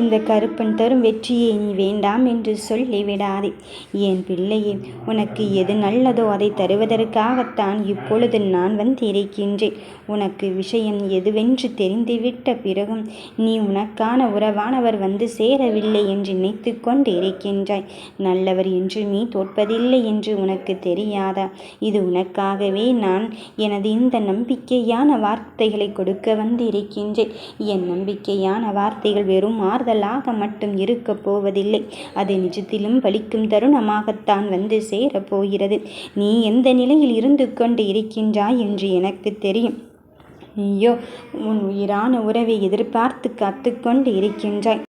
இந்த கருப்பன் தரும் வெற்றியை நீ வேண்டாம் என்று சொல்லிவிடாதே என் பிள்ளையே உனக்கு எது நல்லதோ அதை தருவதற்காகத்தான் இப்பொழுது நான் வந்திருக்கின்றேன். உனக்கு விஷயம் எதுவென்று தெரிந்துவிட்ட பிறகும் நீ உனக்கான உறவானவர் வந்து சேரவில்லை என்று நினைத்து கொண்டு இருக்கின்றாய் நல்லவர் என்று நீ தோற்பதில்லை என்று உனக்கு தெரியாதா? இது உனக்காகவே நான் எனது இந்த நம்பிக்கையான வார்த்தைகளை கொடுக்க வந்திருக்கின்றேன். என் நம்பிக்கையான வார்த்தைகள் வெறும் ஆறுதலாக மட்டும் இருக்கப் போவதில்லை. அது நிஜத்திலும் பலிக்கும் தருணமாகத்தான் வந்து சேரப்போகிறது நீ எந்த நிலையில் இருந்து கொண்டு இருக்கின்றாய் என்று எனக்கு தெரியும். நீயோ உன் உயிரான உறவை எதிர்பார்த்து காத்துக்கொண்டு இருக்கின்றாய்.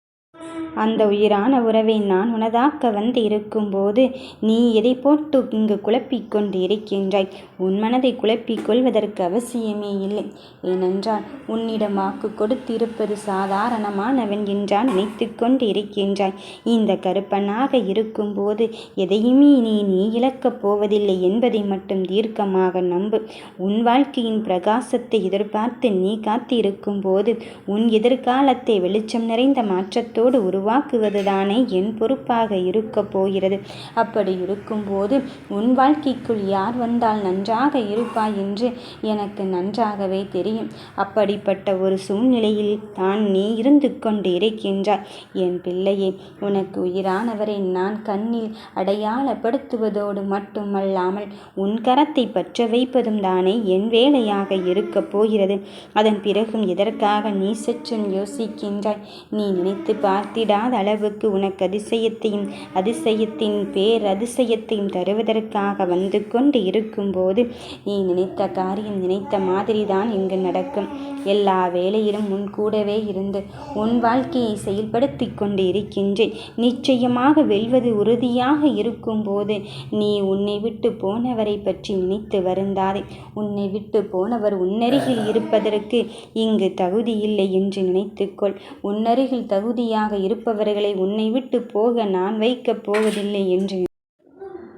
அந்த உயிரான உறவை நான் உனதாக்க வந்து இருக்கும்போது நீ எதை போட்டு இங்கு குழப்பிக் கொண்டு இருக்கின்றாய் உன் மனதை குழப்பிக் கொள்வதற்கு அவசியமே இல்லை. ஏனென்றால் உன்னிடம் வாக்கு கொடுத்திருப்பது சாதாரணமானவன் என்றால் நினைத்து கொண்டு இருக்கின்றாய் இந்த கருப்பனாக இருக்கும்போது எதையுமே நீ நீ இழக்கப் போவதில்லை என்பதை மட்டும் தீர்க்கமாக நம்பு. உன் வாழ்க்கையின் பிரகாசத்தை எதிர்பார்த்து நீ காத்திருக்கும் போது உன் எதிர்காலத்தை வெளிச்சம் நிறைந்த மாற்றத்தோடு உருவ உருவாக்குவதுதானே என் பொறுப்பாக இருக்கப் போகிறது. அப்படி இருக்கும்போது உன் வாழ்க்கைக்குள் யார் வந்தால் நன்றாக இருப்பாய் என்று எனக்கு நன்றாகவே தெரியும். அப்படிப்பட்ட ஒரு சூழ்நிலையில் தான் நீ இருந்து கொண்டு இருக்கின்றாய் என் பிள்ளையே உனக்கு உயிரானவரை நான் கண்ணில் அடையாளப்படுத்துவதோடு மட்டுமல்லாமல் உன் கரத்தை பற்ற வைப்பதும் தானே என் வேலையாக இருக்கப் போகிறது. அதன் பிறகும் எதற்காக நீ சற்றும் யோசிக்கின்றாய்? நீ நினைத்து பார்த்திட விடாத அளவுக்கு உனக்கு அதிசயத்தையும் அதிசயத்தின் பேர் அதிசயத்தையும் தருவதற்காக வந்து கொண்டு இருக்கும்போது நீ நினைத்த காரியம் நினைத்த மாதிரி தான் இங்கு நடக்கும். எல்லா வேலையிலும் உன் கூடவே இருந்து உன் வாழ்க்கையை செயல்படுத்தி கொண்டு இருக்கின்றேன். நிச்சயமாக வெல்வது உறுதியாக இருக்கும்போது நீ உன்னை விட்டு போனவரை பற்றி நினைத்து வருந்தாதே. உன்னை விட்டு போனவர் உன்னருகில் இருப்பதற்கு இங்கு தகுதி இல்லை என்று நினைத்துக்கொள். உன்னருகில் தகுதியாக இருப்ப இருப்பவர்களை உன்னை விட்டு போக நான் வைக்கப் போவதில்லை என்று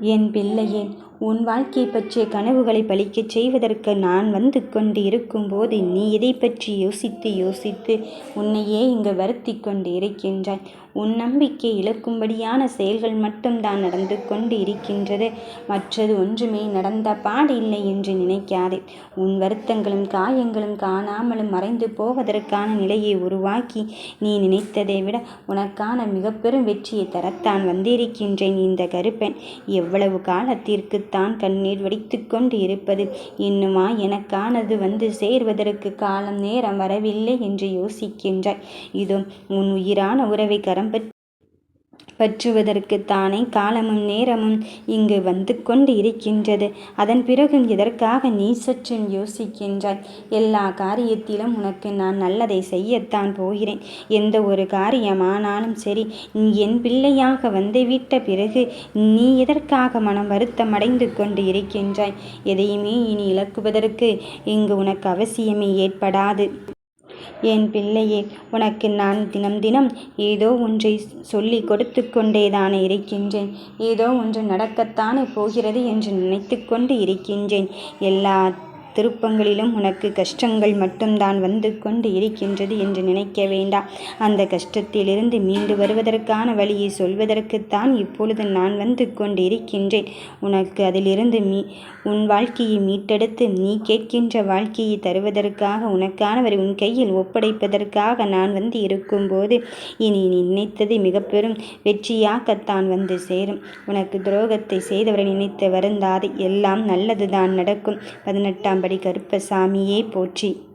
என் பிள்ளையே உன் வாழ்க்கை பற்றிய கனவுகளை பழிக்கச் செய்வதற்கு நான் வந்து கொண்டு இருக்கும்போது நீ எதை பற்றி யோசித்து யோசித்து உன்னையே இங்கு வருத்தி கொண்டு இருக்கின்றாய்? உன் நம்பிக்கை இழக்கும்படியான செயல்கள் மட்டும்தான் நடந்து கொண்டு இருக்கின்றது. மற்றது ஒன்றுமே நடந்த பாடு இல்லை என்று நினைக்காதே. உன் வருத்தங்களும் காயங்களும் காணாமலும் மறைந்து போவதற்கான நிலையை உருவாக்கி நீ நினைத்ததை விட உனக்கான மிக பெரும் வெற்றியை தரத்தான் வந்திருக்கின்றேன் இந்த கருப்பன். எவ்வளவு காலத்திற்கு தான் கண்ணீர் வடித்து கொண்டு இருப்பது. இன்னுமா எனக்கானது வந்து சேர்வதற்கு காலம் நேரம் வரவில்லை என்று யோசிக்கின்றாய். இதோ உன் உயிரான உறவை கரம் பற்றுவதற்குத்தானே காலமும் நேரமும் இங்கு வந்து கொண்டு இருக்கின்றது அதன் பிறகு எதற்காக நீ சற்றும் யோசிக்கின்றாய்? எல்லா காரியத்திலும் உனக்கு நான் நல்லதை செய்யத்தான் போகிறேன். எந்த ஒரு காரியமானாலும் சரி என் பிள்ளையாக வந்துவிட்ட பிறகு நீ எதற்காக மனம் வருத்தமடைந்து கொண்டு இருக்கின்றாய் எதையுமே இனி இழக்குவதற்கு இங்கு உனக்கு அவசியமே ஏற்படாது. என் பிள்ளையே உனக்கு நான் தினம் தினம் ஏதோ ஒன்றை சொல்லி கொடுத்து கொண்டேதானே இருக்கின்றேன். ஏதோ ஒன்று நடக்கத்தானே போகிறது என்று நினைத்து கொண்டு இருக்கின்றேன். எல்லா திருப்பங்களிலும் உனக்கு கஷ்டங்கள் மட்டும்தான் வந்து கொண்டு இருக்கின்றது என்று நினைக்க வேண்டாம். அந்த கஷ்டத்திலிருந்து மீண்டு வருவதற்கான வழியை சொல்வதற்குத்தான் இப்பொழுது நான் வந்து கொண்டு இருக்கின்றேன். உனக்கு அதிலிருந்து மீ உன் வாழ்க்கையை மீட்டெடுத்து நீ கேட்கின்ற வாழ்க்கையை தருவதற்காக உனக்கானவரை உன் கையில் ஒப்படைப்பதற்காக நான் வந்து இருக்கும்போது இனி நீ நினைத்தது மிக பெரும் வெற்றியாகத்தான் வந்து சேரும். உனக்கு துரோகத்தை செய்தவரை நினைத்து வருந்தாது. எல்லாம் நல்லதுதான் நடக்கும். பதினெட்டாம் கருப்பசாமியே போற்றி.